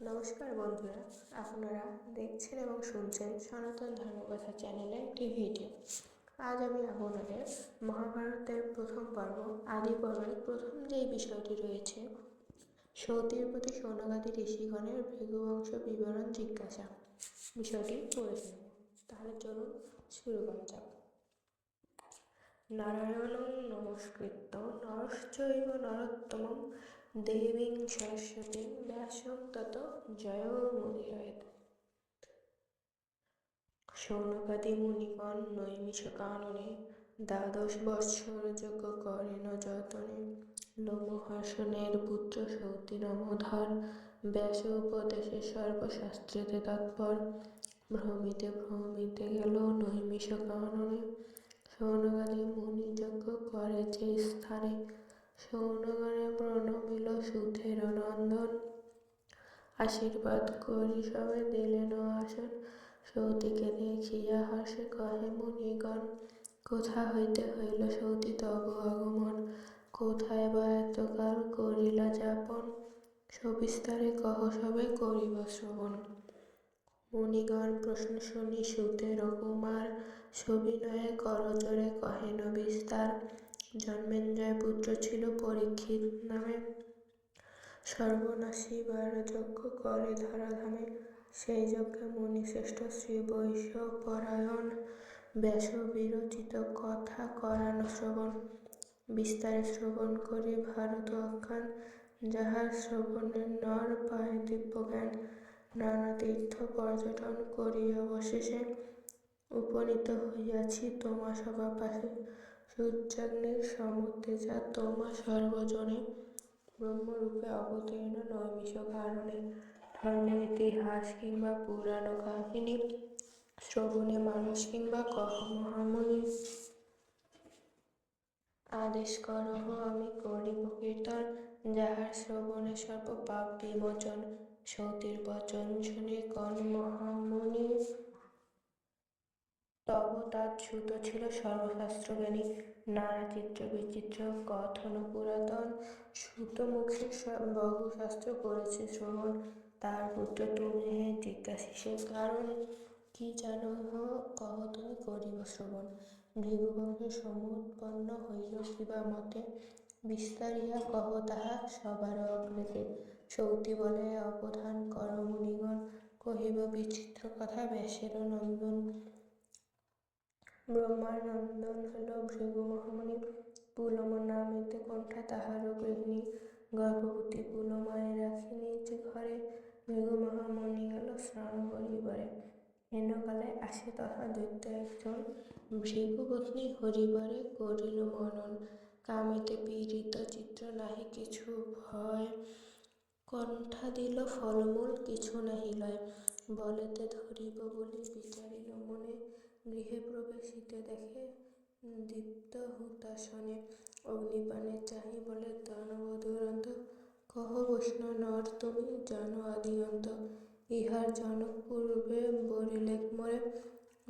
নমস্কার বন্ধুরা, আপনারা দেখছেন এবং শুনছেন সনাতন ধর্মকথা চ্যানেলে একটি ভিডিও আজ আমি আপনাদের মহাভারতের প্রথম পর্ব, আদি পর্বের প্রথম যেই বিষয়টি রয়েছে, সতীর প্রতি সৌনকাদি ঋষিগণের ভৃগুবংশ বিবরণ জিজ্ঞাসা। বিষয়টি পড়ে শুনব তাহলে চলুন শুরু করা যাক। নারায়ণং নমস্কৃত্য, নরশ্চৈব নরোত্তমম দেবীং সরস্বতী ব্যাসং তত জয়মুদীরয়েত সৌনকাদি মুনিগণ নৈমিষকাননে দ্বাদশ বৎসর যজ্ঞ করেন যতনে লোমহাসনের পুত্র সৌতি নমধর ব্যাস উপদেশে সর্বশাস্ত্রেতে তৎপর। ভ্রমিতে ভ্রমিতে গেল নৈমিষকাননে সৌনকাদি মুনি যজ্ঞ করে যে স্থানে সৌনগণে প্রণমিল সুথের নন্দন আশীর্বাদ করি সবে দিলেন আসন। সৌতিকে দেখিয়া হাসে কহে, মুনিগণ, কোথা হইতে হইল সৌতি তব আগমন? কোথায় বা এতকাল করিলা যাপন? সবিস্তারে কহ, সবে করিব শ্রবণ। মুনিগণ প্রশ্ন শুনি সুতের কুমার সবিনয়ে করজোরে কহেন বিস্তার। জন্মেঞ্জয় পুত্র ছিল পরীক্ষিত নামে সর্বনাশী বার যজ্ঞ করে ধরাধামে। সেই যজ্ঞে মুনিশ্রেষ্ঠ শ্রী বৈশ্য পরায়ণ ব্যাস বিরচিত কথা করান শ্রবণ। বিস্তারে শ্রবণ করি ভারত অজ্ঞান যাহার শ্রবণে নর পায় দিব্য জ্ঞান নানা তীর্থ পর্যটন করি অবশেষে, উপনীত হইয়াছি তোমা সভা পাশে। সূর্যাগ্নির সমতেজা তোমা সর্বজনে ব্রহ্মরূপে অবতীর্ণ নৈমিষ কারণে ধর্ম ইতিহাস কিংবা পুরাণ কাহিনী, শ্রবণে মানুষ কিংবা কহ মহামুনি আদেশ করহ আমি করিব কীর্তন, যাহার শ্রবণে সর্ব পাপ বিমোচন সতীর বচন শুনে কন মহামুনি তব তার ছুত ছিল সর্বশাস্ত্রজ্ঞানী। নানা চিত্র বিচিত্র, কথন পুরাতন সুত মুখে বহু শাস্ত্র করেছে শ্রবণ তার পুত্র তুমি হে জিজ্ঞাসিসে কারণ, কি জানো কহ তুমি করিব শ্রবণ ভৃগুবংশে সমুৎপন্ন হইল কিবা মতে। বিস্তারিয়া কহ তাহা সবার অগ্রেতে সৌতি বলে, অবধান কর কহিব বিচিত্র কথা, ব্যাসের নন্দন ব্রহ্মার নন্দন হল ভৃগু মহামণি পুলম নামেতে কণ্ঠা তাহারও গৃহিণী গর্ভবতী পুলমায় রাখি নিজ ঘরে। ভৃগু মহামণি গেল স্নান করিবারে। হেনকালে আসে তথা দৈত্য একজন। ভৃগুপত্নী হরিবারে করিল মনন। কামিতে পীড়িত চিত্র নাহি, কিছু ভয় কণ্ঠা দিল, ফলমূল কিছু নাহি লয়। বলেতে ধরিব বলি বিচারিল মনে গৃহে প্রবেশিতে দেখে দীপ্ত হুতাসনে অগ্নিপানে চাহি বলে দানব দুরন্ত কহ বৈষ্ণব নর, তুমি জানো আদি অন্ত ইহার জনক পূর্বে বরিলেক মোরে,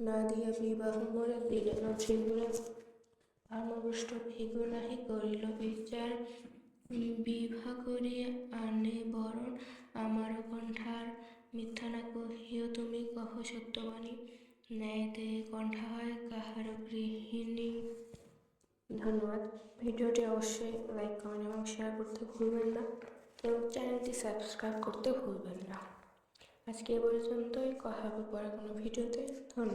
না দিয়া বিবাহ মোরে দিলেন ত্রিপুরে ধর্মপুষ্ট ভিগু নাহি করিল বিচার, বিভা করিয়া আনে বরণ, আমার কণ্ঠার মিথ্যা না কহিও তুমি কহ সত্যবাণী। ন্যায়তে কণ্ঠ হয় কাহার গৃহিণী। ধন্যবাদ। ভিডিওটি অবশ্যই লাইক, কমেন্ট এবং শেয়ার করতে ভুলবেন না। এবং চ্যানেলটি সাবস্ক্রাইব করতে ভুলবেন না। আজকে এ পর্যন্তই। কথা হবে পরে কোনো ভিডিওতে। ধন্যবাদ।